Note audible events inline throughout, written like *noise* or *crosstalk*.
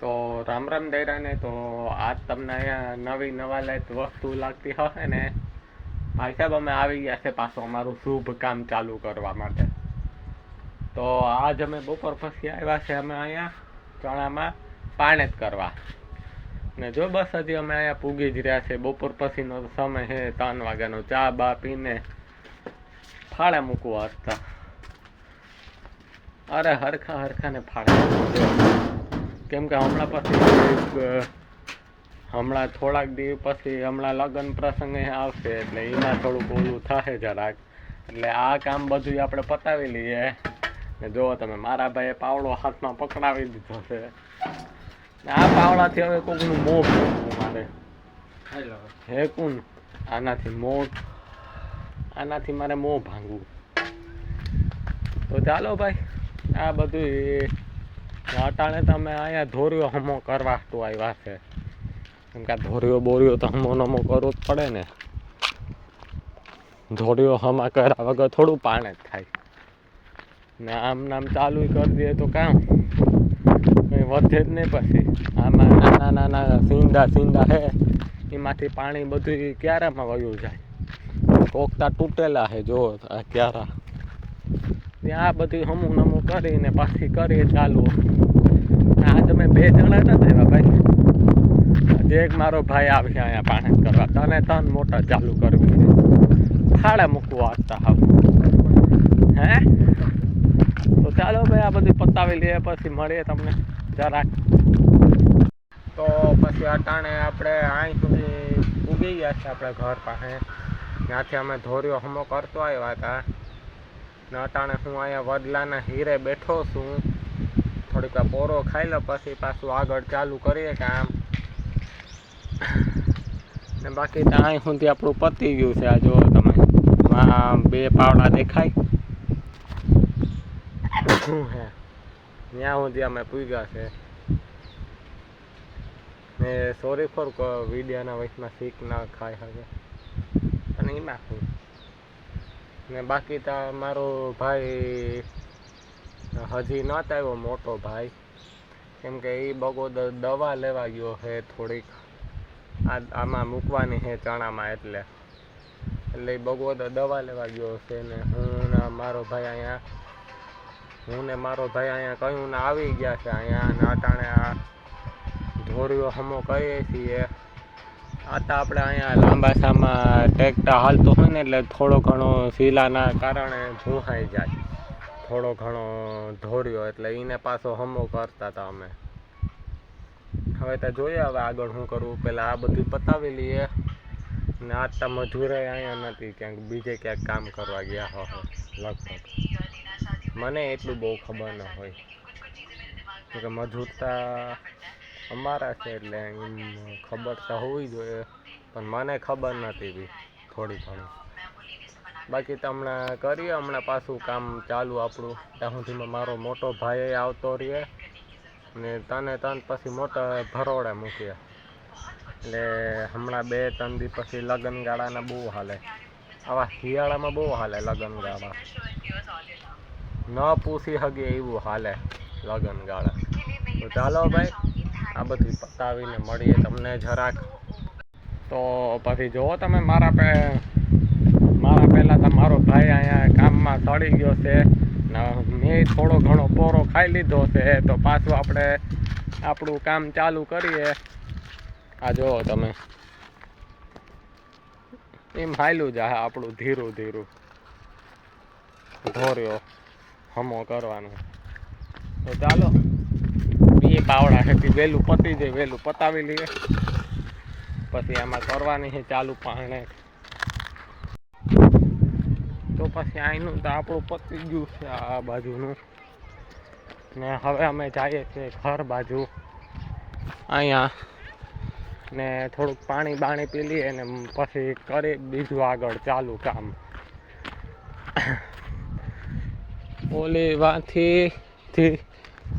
તો રામ રામ દૈરાને તો આજ તમને અહીંયા નવી નવા લાયક વસ્તુ લાગતી હશે ને? ભાઈ સાહેબ, અમે આવી ગયા છે પાછું અમારું શુભ કામ ચાલુ કરવા માટે. તો આજ અમે બપોર પછી આવ્યા છે અમે અહીંયા ચણામાં પાણી જ કરવા. ને જો બસ હજી અમે અહીંયા પૂગી જ રહ્યા છે. બપોર પછીનો સમય છે, ત્રણ વાગ્યાનો ચા, બા પીને ફાળે મૂકવા હતા. અરે હરખા હરખા ને ફાળે મૂકવા. કેમ કે હમણાં પછી હમણાં થોડાક દિવસ પછી હમણાં લગ્ન પ્રસંગે આવશે એટલે એમાં થોડુંક ઓલું થશે જરાક. એટલે આ કામ બધું આપણે પતાવી લઈએ. ને જુઓ તમે મારા ભાઈએ પાવડો હાથમાં પકડાવી દીધો છે. આ પાવડાથી હવે કોકનું મોં ભાંગવું મારે. હે કુન આનાથી મોં આનાથી મારે મોં ભાંગવું. તો ચાલો ભાઈ આ બધું અટાણે તમે અહીંયા ધોર્યો હમો કરવા તો આવ્યા છે. કેમ કે ધોર્યો બોર્યો તો હમો નમો કરવો જ પડે ને. ધોર્યો હમા કર્યા વગર થોડું પાણી જ થાય. ને આમ નામ ચાલુ કરી દઈએ તો કામ. કંઈ વધે જ નહીં પછી. આમાં નાના નાના સીંડા સીંડા હે, એમાંથી પાણી બધું ક્યારામાં વયું જાય? કોકતા તૂટેલા છે જો આ ક્યારા. ત્યાં બધું હમું નમું કરીને પાછી કરીએ ચાલુ. અમે બે જણા નથી એવા ભાઈ. જે એક મારો ભાઈ આવશે અહીંયા પાણી કરવા. તને તન મોટા ચાલુ કરવી ખાડા મૂકવા હતા હાવ. હે? તો ચાલો ભાઈ, આ બધું પતાવી લઈએ, પછી મળીએ તમને જરાક. તો પછી અટાણે આપણે અહીં સુધી ઉગી ગયા છે આપણે ઘર પાસે. ત્યાંથી અમે ધોર્યો હમો કરતો આવ્યા હતા. ને અટાણે હું અહીંયા વડલાના હીરે બેઠો છું. થોડીક વાર પોરો ખાઈ લો, પછી પાછું આગળ ચાલુ કરીએ કામ ને બાકી તો અહીં સુધી આપણું પતી ગયું છે. આ જો તમે બે પાવડા દેખાય. શું હે? ત્યાં સુધી અમે પૂગ્યા છે. ને સોરી ફોર વિડિયાના વચમાં શીખ ના ખાય હવે. અને એમાં શું? ને બાકી તો મારો ભાઈ હજી નહોતો આવ્યો મોટો ભાઈ. કેમ કે એ બગોદ દવા લેવા ગયો છે થોડીક. આ આમાં મૂકવાની છે ચણામાં એટલે. એટલે એ બગો દવા લેવા ગયો છે ને હું ને મારો ભાઈ અહીંયા, હું ને મારો ભાઈ અહીંયા કહ્યું ને આવી ગયા છે અહીંયા ને અટાણે આ ધોરીઓ હમો કહીએ છીએ. આ તો આપણે અહીંયા લાંબાસામાં ટેકટા હાલતો હોય ને એટલે થોડો ઘણો શીલાના કારણે ભૂહાઈ જાય. થોડો ઘણો ધોર્યો એટલે એને પાછો હમો કરતા હતા અમે. હવે તો જોઈએ હવે આગળ શું કરવું પહેલાં આ બધું પતાવી લઈએ. ને આજ તો મજૂરે અહીંયા નથી, ક્યાંક બીજે ક્યાંક કામ કરવા ગયા હો લગભગ. મને એટલું બહુ ખબર ન હોય. કે મજૂર તો અમારા છે એટલે ખબર તો હોવી જોઈએ. પણ મને ખબર નથી બી થોડી ઘણી. બાકી તો હમણાં કરીએ, હમણાં પાછું કામ ચાલુ આપણું. ત્યાં સુધીમાં મારો મોટો ભાઈ આવતો રહે ને તને તન પછી મોટા ભરોડે મૂકીએ. એટલે હમણાં બે ત્રણ દી પછી લગ્ન ગાળાના બહુ હાલે. આવા શિયાળામાં બહુ હાલે લગ્ન ગાળા ન પૂછી હગે એવું હાલે લગ્ન ગાળા તો ચાલો ભાઈ, આ બધું પતાવીને મળીએ તમને જરાક. તો પછી જુઓ તમે મારા પે મારા પહેલાં તો મારો ભાઈ અહીંયા કામમાં સડી ગયો છે મેં થોડો ઘણો પોરો ખાઈ લીધો છે તો પાછું આપણે આપણું કામ ચાલુ કરીએ. આ જુઓ તમે. એમ હાલ્યું જ આપણું ધીરું ધીરું. ધોર્યો, હમો કરવાનું. તો ચાલો. બે પાવડા છે વહેલું પતી જાય વહેલું પતાવી લઈએ. પછી આમાં કરવાની ચાલુ પાણે. પછી અહીંનું તો આપણું પતી ગયું છે આ બાજુનું. ને હવે અમે જઈએ છીએ ઘર બાજુ. અહીંયા ને થોડુંક પાણી બાણી પી લઈએ ને પછી કરી બીજું આગળ ચાલુ કામ. ઓલી વાંથી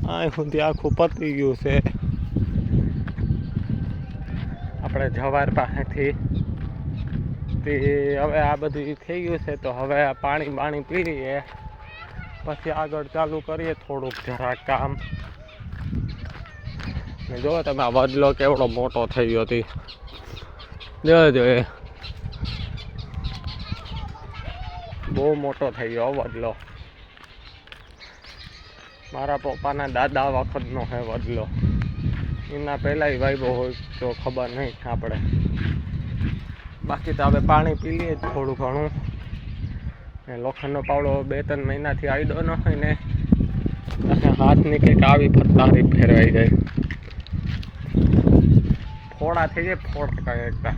અહીં સુધી આખું પતી ગયું છે. આપણે જવાર પાસેથી તે હવે આ બધું થઈ ગયું છે, તો હવે આ પાણી બાણી લઈએ પછી આગળ ચાલુ કરીએ થોડુંક જરા કામ. જો તમે આ વડલો કેવડો મોટો થઈ ગયો હતી જો એ. બહુ મોટો થઈ ગયો વડલો. મારા પપ્પાના દાદા વખતનો હે વડલો. એના પહેલાંય વાઈબો હોય તો ખબર નહીં આપણે બાકી તો હવે પાણી પી લઈએ થોડું ઘણું. ને લોખંડનો પાવડો બે ત્રણ મહિનાથી આવ્યો ન હોય ને હાથની કંઈક આવી ફરતારી ફેરવાઈ જાય ફોડા થઈ જાય ફોડ કહે એકતા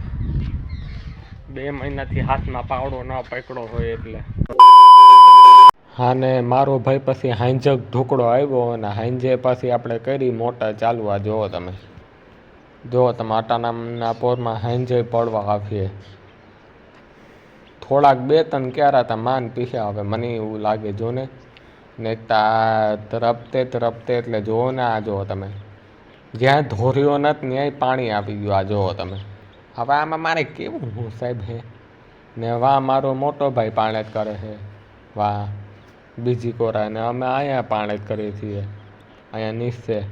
બે મહિનાથી હાથમાં પાવડો ન પકડો હોય એટલે. હા ને, મારો ભાઈ પછી હાંજક ઢોકળો આવ્યો અને હાંજે પછી આપણે કરી મોટા ચાલવા. જોવો તમે. જુઓ તમે નામના પોરમાં હાંજે પડવા આવીએ. થોડાક બે ત્રણ ક્યારા હતા માન પીસ્યા હવે મને એવું લાગે જો ને. ને તા તરપતે તરપતે એટલે જુઓ ને આ જુઓ તમે. જ્યાં ધોર્યો નથી ત્યાંય પાણી આપી ગયું આ જુઓ તમે. હવે આમાં મારે કેવું હું સાહેબ હે? ને વાહ મારો મોટો ભાઈ પાણે જ કરે છે વાહ બીજી કોરા ને અમે અહીંયા પાણે જ કરીએ છીએ. અહીંયા નીચે.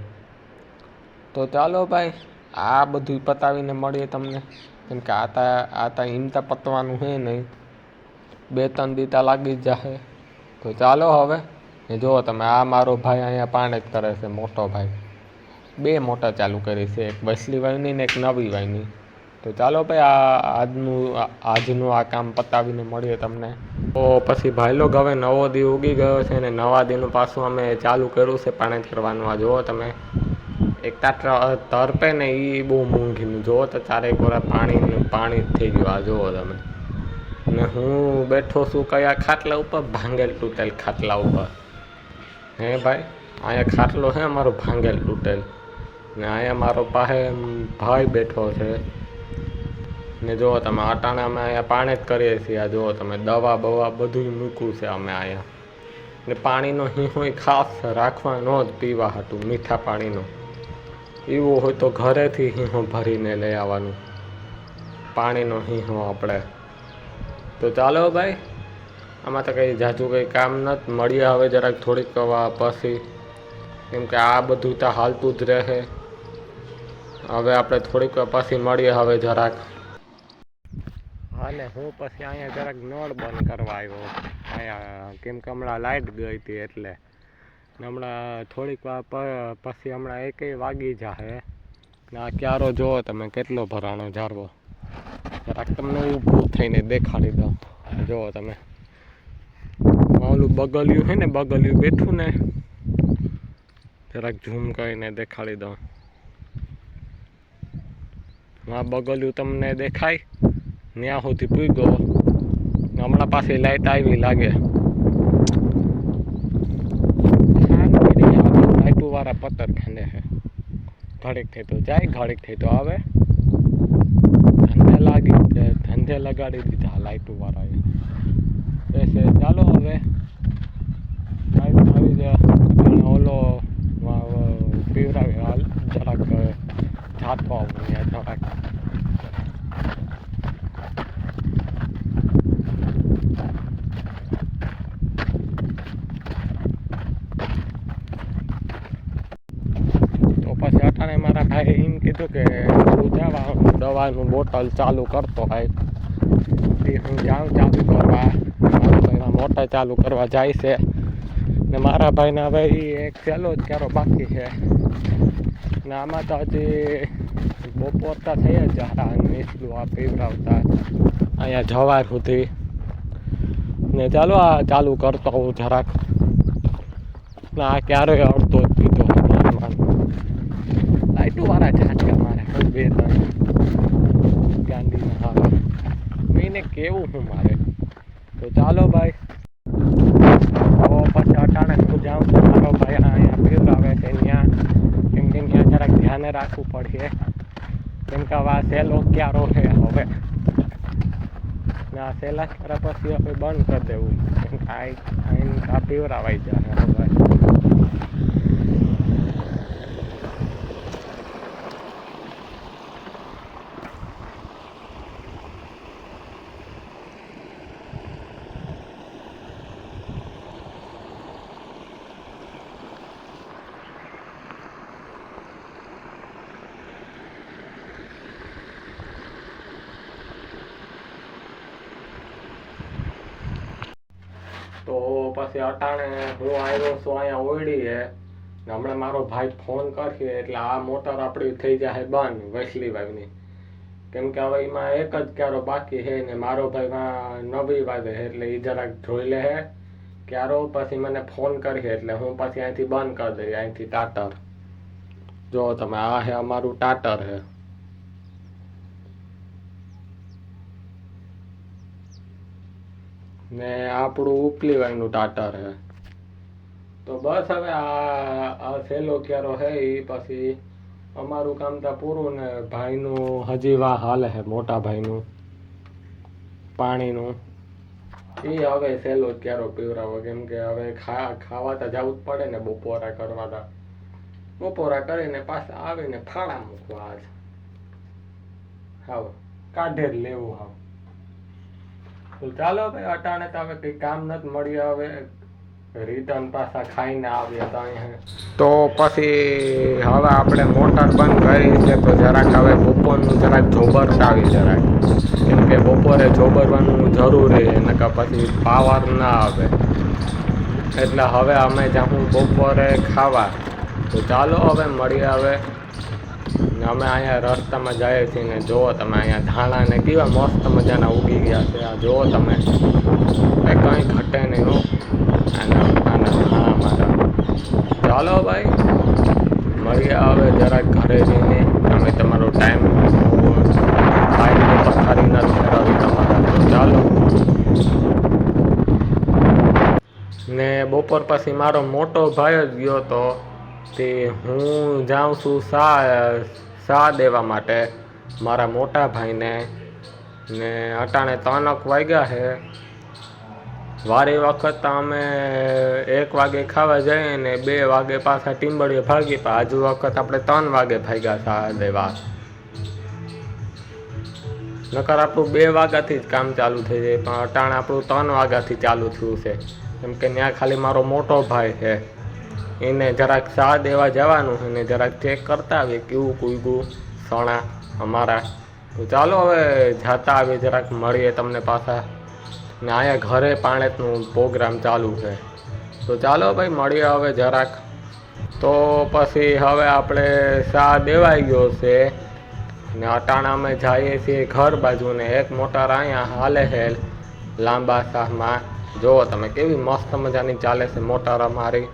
તો ચાલો ભાઈ આ બધું પતાવીને મળીએ તમને. કેમ કે આ તા આ તા હિમતા પતવાનું છે નહીં. બે ત્રણ દીતા લાગી જ જાશે તો ચાલો હવે. ને જુઓ તમે, આ મારો ભાઈ અહીંયા પાણે જ કરે છે, મોટો ભાઈ. બે મોટા ચાલુ કરી છે, એક વસલી વાયની ને એક નવી વાયની. તો ચાલો ભાઈ, આ આજનું આજનું આ કામ પતાવીને મળીએ તમને. તો પછી ભાઈ લોક હવે નવો દી ઉગી ગયો છે ને નવા દીનું પાછું અમે ચાલુ કર્યું છે પાણી કરવાનું. આ જુઓ તમે. એક તા તરપે ને એ બહુ મોંઘીનું. જુઓ તો ચારે કોરા પાણી પાણી થઈ ગયું. આ જુઓ તમે. ને હું બેઠો છું કયા ખાટલા ઉપર? ભાંગેલ તૂટેલ ખાટલા ઉપર. હે ભાઈ? અહીંયા ખાટલો છે અમારો ભાંગેલ તૂટેલ. ને અહીંયા મારો પાસે ભાઈ બેઠો છે. ને જુઓ તમે, અટાણે અમે અહીંયા પાણી જ કરીએ છીએ. આ જુઓ તમે, દવા બવા બધું મૂક્યું છે અમે અહીંયા. ને પાણીનો હિંહોય ખાસ રાખવાનો જ પીવા હતું, મીઠા પાણીનો. એવું હોય તો ઘરેથી હીહો ભરીને લઈ આવવાનું. પાણીનો હિંહો આપણે. તો ચાલો ભાઈ, આમાં તો કંઈ જાજુ કંઈ કામ નથી મળીએ હવે જરાક થોડીક વાર પછી. કેમ કે આ બધું તો હાલતું જ રહે. હવે આપણે થોડીક પછી મળીએ હવે જરાક. અને હું પછી અહીંયા જરાક નળ બંધ કરવા આવ્યો. અહીંયા, કેમ કે હમણાં લાઇટ ગઈ હતી એટલે. હમણાં થોડીક વાર પછી હમણાં એકેય વાગી જાહે. ને આ ક્યારો જુઓ તમે, કેટલો ભરાણો ઝાડવો. જરાક તમને ઊભું થઈને દેખાડી દઉં. જુઓ તમે. ઓલું બગલ્યું છે ને, બગલ્યું બેઠું ને, જરાક ઝૂમ કરીને દેખાડી દઉં. આ બગલ્યું તમને દેખાય ત્યાં સુધી પૂગ્યો. હમણાં પાછી લાઈટ આવી લાગે. લાઈટો પતર ખાંડે છે ઘડીક થઈ તો જાય, ઘડીક થઈ તો આવે. ધંધે લાગી ધંધે લગાડી દીધા લાઈટો વાળાએ એસે ચાલો હવે. લાઈટ આવી જાય ઓલો, વા- વા- હાલ. જરાક જાતો આવું જરાક તો પછી અટાણે મારા ભાઈએ એમ કીધું કે હું જવા દવાનું બોટલ ચાલુ કરતો હોય. એ હું જાઉં ચાલુ કરવા. મારા ભાઈના મોટા ચાલુ કરવા જાય છે. ને મારા ભાઈના ભાઈ એક સહેલો જ ક્યારો બાકી છે. ને આમાં તો હજી બપોરતા થઈ જ હતા નીચલું આ પીવડાવતા. અહીંયા જવાર સુધી. ને ચાલો આ ચાલુ કરતો હું જરાક. ના ક્યારેય અડતો જ પીધો લાઈટો વાળા ઝાટકા મારે હું બે ગાંધીના હાથ. મેં કેવું હું મારે. તો ચાલો ભાઈ. તો પછી અટાણે હું જાઉં તો મારો ભાઈ અહીંયા પીવડાવે છે. ત્યાં કેમ કે ત્યાં જરાક ધ્યાને રાખવું પડશે. કેમ કે હવે આ સહેલો ક્યારો છે હવે. આ સહેલા ક્યારા પછી હવે બંધ કરી દેવું. કેમ કે આ આઈને આ જાય હવે. તો પછી અટાણે હું આવ્યો છું અહીંયા ઓયડી હે ને હમણાં મારો ભાઈ ફોન કરશે એટલે આ મોટર આપણી થઈ જાય બંધ વૈસલી વાવની. કેમ કે હવે એમાં એક જ ક્યારો બાકી છે ને મારો ભાઈ નવી વાગે છે એટલે એ જરાક જોઈ લે હે ક્યારો પછી મને ફોન કરશે એટલે હું પછી અહીંથી બંધ કરી દઈ અહીંથી ટાટર. જો તમે આ હે અમારું ટાટર હે ને આપણું ઉપલી વાયનું ટાટર હે. તો બસ હવે આ આ સહેલો ક્યારો હે એ પછી અમારું કામ તો પૂરું ને ભાઈનું હજી વાહ હાલે છે મોટા ભાઈનું, પાણીનું. એ હવે સહેલો ક્યારો પીવરાવો, કેમ કે હવે ખા, ખાવા તો જવું જ પડે ને બપોરા કરવા તા. બપોરા કરીને પાછા આવીને ફાળા મૂકવા આજ. હાવ, કાઢે જ લેવું હાવ. તો ચાલો ભાઈ અટાણે તો હવે કઈ કામ નથી મળ્યું, હવે રિટર્ન પાછા ખાઈને આવ્યા તો તો પછી હવે આપણે મોટર બંધ કરી છે, તો જરાક હવે બપોરનું જરાક જોબરતાવી જરાક. કેમ કે બપોરે જોબરવાનું જરૂરી નકર પછી પાવર ના આવે. એટલે હવે અમે જાઉં બપોરે ખાવા. તો ચાલો હવે, મળીએ હવે. અમે અહીંયા રસ્તામાં જઈએ છીએ ને જુઓ તમે અહીંયા ધાણા ને કેવા મસ્ત મજાના ઉગી ગયા છે. આ જુઓ તમે. એ કંઈ ઘટે નહીં હો. આના ધાણા મારા ચાલો ભાઈ, મળીએ હવે જરાક ઘરે જઈને. અમે તમારો ટાઈમ ટાઈમ પથારી નથી કરાવી તમારા. ચાલો. ને બપોર પછી મારો મોટો ભાઈ જ ગયો તો તે હું જાઉં છું સા સા દેવા માટે મારા મોટા ભાઈને ને અટાણે ત્રણક વાગ્યા છે. વારી વખત અમે એક વાગે ખાવા જઈએ ને બે વાગે પાછા ટીમ્બળીએ ભાગી પા આજુ વખત આપણે ત્રણ વાગે ભાગ્યા સા દેવા. નકર આપણું બે વાગ્યાથી જ કામ ચાલુ થઈ જાય, પણ અટાણે આપણું ત્રણ વાગ્યાથી ચાલુ થયું છે. કેમ કે ત્યાં ખાલી મારો મોટો ભાઈ છે. એને જરાક સા દેવા જવાનું અને જરાક ચેક કરતા આવીએ કેવું કૂગ્યું સણા અમારા. તો ચાલો હવે જાતા આવીએ, જરાક મળીએ તમને પાછા. ને અહીંયા ઘરે પાણેતનું પ્રોગ્રામ ચાલુ છે. તો ચાલો ભાઈ, મળીએ હવે જરાક. તો પછી હવે આપણે સા દેવાઈ ગયો છે. ને અટાણા અમે જઈએ છીએ ઘર બાજુને. એક મોટર અહીંયા હાલે છે લાંબા શાહમાં જુઓ તમે કેવી મસ્ત મજાની ચાલે છે મોટર અમારી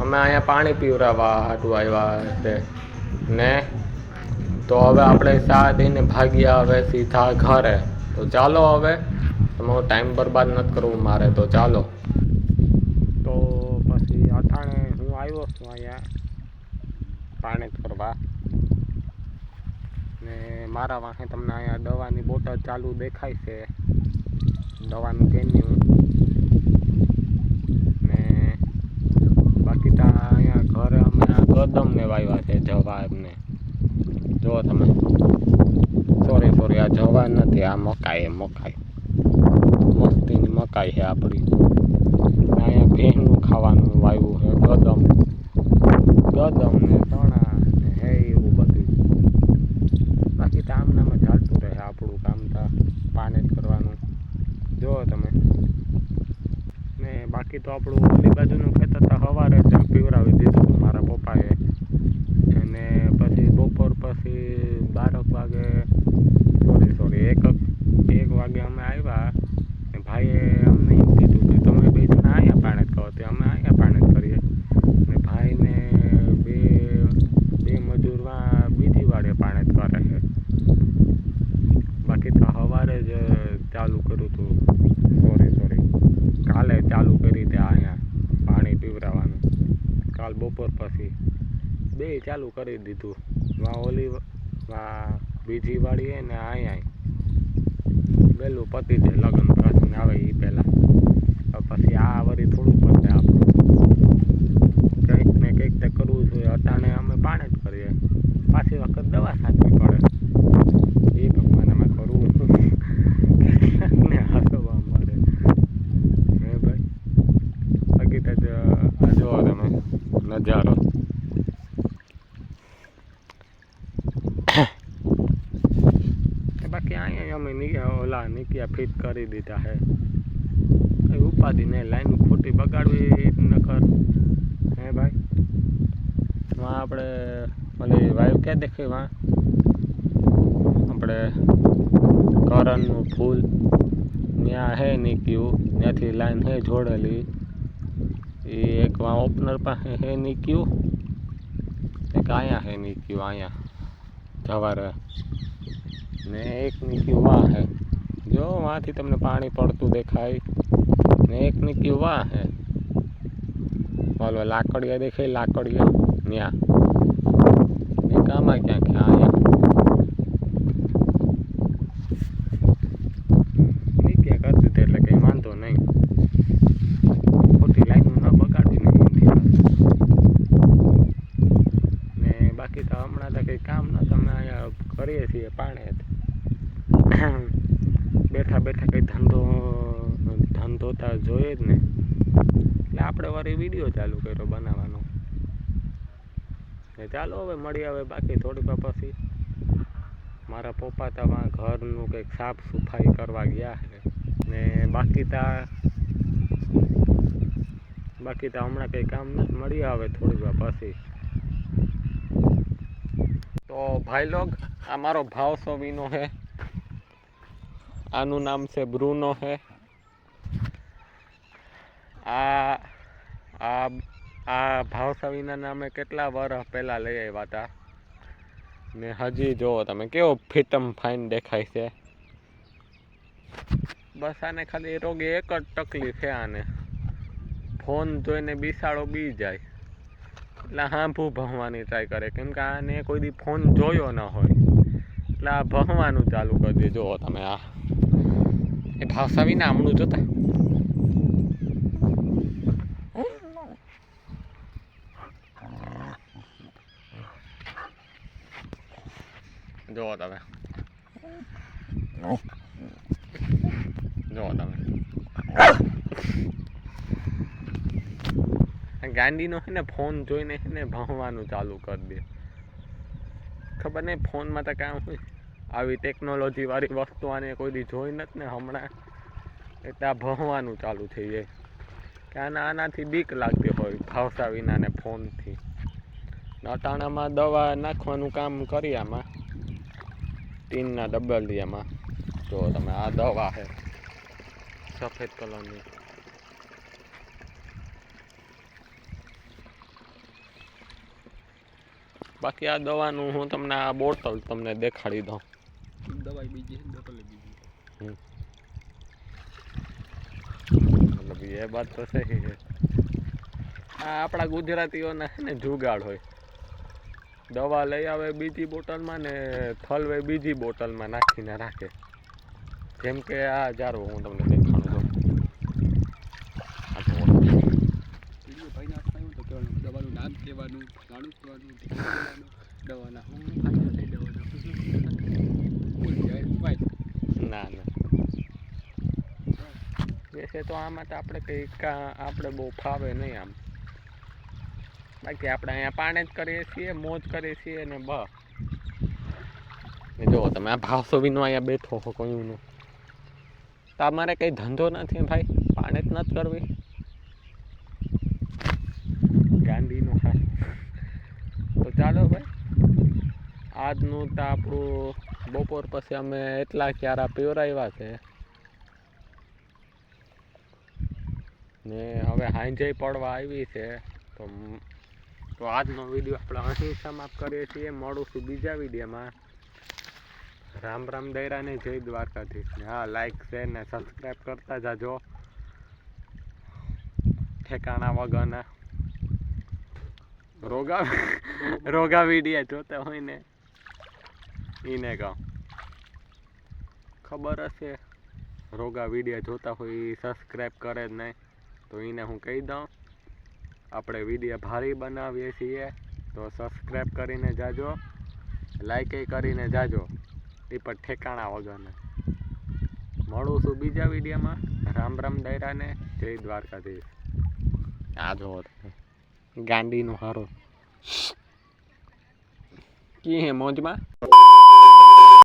અમે અહીંયા પાણી પીવડાવવા હાટું આવ્યા છે. ને? તો હવે આપણે ચા દઈને ભાગ્યા હવે સીધા ઘરે. તો ચાલો હવે. તમારો ટાઈમ બરબાદ નથી કરવું મારે, તો ચાલો. તો પછી અઠાણે હું આવ્યો છું અહીંયા પાણી કરવા ને મારા વાંહે તમને અહીંયા દવાની બોટલ ચાલુ દેખાય છે. દવાનું કેન્યુ ને બાકી તો અહીંયા ઘરે ગદમ કદમને વાવ્યા છે જવા એમને જુઓ તમે. સોરી સોરી આ જવા નથી, આ મકાઈ મકાઈ. મસ્તીની મકાઈ છે આપણી અહીંયા ભેંનું ખાવાનું વાવ્યું છે, ગદમ. ગદમ ને ચણા ને હે એવું બધું. બાકી તો આમ નામ ચાલતું રહે આપણું કામ તો પાને જ કરવાનું. જુઓ તમે. ને તો આપણું ઓલી બાજુનું ખેતર તો સવારે પીવરાવી દીધું મારા પપ્પાએ અને પછી બપોર પછી બારક વાગે સોરી સોરી એક એક વાગે અમે આવ્યા ને ભાઈએ અમને એમ કીધું કે તમે બે જણા અહીંયા પાણે જ કરો તે અમે અહીંયા પાણે જ કરીએ ને ભાઈને બે બે મજૂરમાં બીજી વાડે પાણે જ કરે છે બાકી તો સવારે જ ચાલુ કર્યું હતું સોરી સોરી કાલે ચાલુ કરી દે અહીંયા પાણી પીવરાવાનું કાલ બપોર પછી બે ચાલુ કરી દીધું. વા ઓલી વા બીજી વાળી ને અહીંયા પેલું પતી જાય લગ્ન પ્રસંગ આવે એ પહેલાં પછી આ વળી થોડું પતે આપણું. કંઈક ને કંઈક તે કરવું જોઈએ. અટાણે અમે પાણી જ કરીએ. પાછી વખત દવા સાચવી પડે એ ભગવાન અમે કરવું ને હસવા મળે હે ભાઈ બાકી તો જ આ જુઓ તમે નજારો બાકી અહીંયા અમે ઓલા નીકળ્યા, ફિટ કરી દીધા હે કઈ ઉપાધિ નહીં, લાઈન ખોટી બગાડવી નકર. હે ભાઈ? વાં આપણે ઓલી વાયુ ક્યાં દેખાય વાં આપણે કરણનું ફૂલ ત્યાં હે નીકળ્યું ત્યાંથી લાઈન હે જોડેલી. એ એક વાં ઓપનર પાસે હે નીકળ્યું એક અહીંયા હે નીકળ્યું અહીંયા જવારે ને એક નીકી વાહ હે. જો વાંથી તમને પાણી પડતું દેખાય. ને એક નીકી વાહ હે. ઓલો લાકડિયા દેખાય, લાકડિયા. ત્યાં એક આમાં ક્યાંક હે અહીંયા નીકળ્યા કરતી હતી એટલે કંઈ વાંધો નહીં ખોટી લાઈન ન બગાડવી નહીં એમથી ને બાકી તો હમણાં તો કંઈ કામ ન તમે અહીંયા કરીએ છીએ પાણે બેઠા બેઠા કંઈ ધંધો ધંધો તો જોઈએ જ ને એટલે આપણે વળી વીડિયો ચાલુ કર્યો બનાવવાનો ને ચાલો હવે મળી આવે, બાકી થોડીક વાર પછી મારા પપ્પા તો વાં ઘરનું કંઈક સાફ સફાઈ કરવા ગયા છે. ને બાકી તા બાકી તો હમણાં કંઈ કામ નથી, મળી આવે થોડીક વાર પછી. તો ભાઈ લોગ, આ મારો ભાવ સોવીનો હે આનું નામ છે બ્રુનો હે આ આ આ ભાવસાવીના નામે કેટલા વર્ષ પહેલાં લઈ આવ્યા હતા ને હજી જુઓ તમે, કેવો ફિટમ ફાઇન દેખાય છે. બસ આને ખાલી રોગે એક જ તકલીફ છે આને. ફોન જોઈને બિસાડો બી જાય. એટલે હાંભું ભણવાની ટ્રાય કરે, કેમ કે આને કોઈ દી ફોન જોયો ન હોય. એટલે આ ભણવાનું ચાલુ કરી દે જુઓ તમે આ. એ ભાવસાવીના હમણું જોતા? જુઓ તમે જુઓ તમે ગાંડીનો છે ને ફોન જોઈને છે ને ભણવાનું ચાલુ કરી દે. ખબર નહીં ફોનમાં તો કામ હોય. આવી ટેકનોલોજી વાળી વસ્તુ આને કોઈ દી જોઈ નથી ને હમણાં. એટલે આ ભણવાનું ચાલુ થઈ જાય. કે આના આનાથી બીક લાગતી હોય ભાવસા વિનાને ફોનથી. નટાણામાં દવા નાખવાનું કામ કરી આમાં. ટીનના ડબલિયામાં જો તમે આ દવા છે. સફેદ કલરની. બાકી આ દવાનું હું તમને આ બોટલ તમને દેખાડી દઉં. દવાઈ બીજી છે બોટલ બીજી. મતલબ એ વાત તો સહી છે. આ આપણા ગુજરાતીઓના છે ને જુગાડ હોય. દવા લઈ આવે બીજી બોટલમાં ને થલવે બીજી બોટલમાં નાખીને રાખે. જેમ કે આ જારો હું તમને દેખાડું છું. દવાનું નામ કહેવાનું દવાના ના ના. વેસે તો આમાં તો આપણે કંઈક આપણે બહુ ફાવે નહીં આમ. બાકી આપણે અહીંયા પાણે જ કરીએ છીએ મોજ કરીએ છીએ ને બ. ને જુઓ તમે આ ભાવસોવીનો અહીંયા બેઠો હો કોઈનું. તો અમારે કંઈ ધંધો નથી ભાઈ પાણે જ નથી કરવી. ગાંધીનો હા. તો ચાલો ભાઈ આજનું તો આપણું બપોર પછી અમે એટલા ક્યારા પીવરાવ્યા છે. ને હવે હાંજે પડવા આવી છે તો તો આજનો વીડિયો આપણે અહીં સમાપ્ત કરીએ છીએ. મળું છું બીજા વિડીયોમાં રામ રામ દૈરાને જય દ્વારકાથી હા લાઈક શેર ને સબસ્ક્રાઈબ કરતા જાજો. ઠેકાણા વગરના. રોગા *laughs* રોગા વિડીયા જોતા હોય ને એને કહો. ખબર હશે, રોગા વીડિયો જોતા હોય એ સબસ્ક્રાઈબ કરે જ નહીં, તો એને હું કહી દઉં. આપણે વીડિયો ભારી બનાવીએ છીએ, તો સબસ્ક્રાઈબ કરીને જાજો લાઈક કરીને જાજો, એ પણ ઠેકાણા વગરને. મળું છું બીજા વિડીયોમાં રામ રામ ડાયરાને જય દ્વારકાધીશ. આ જો ગાંડીનો હારો. કી હે મોજમાં?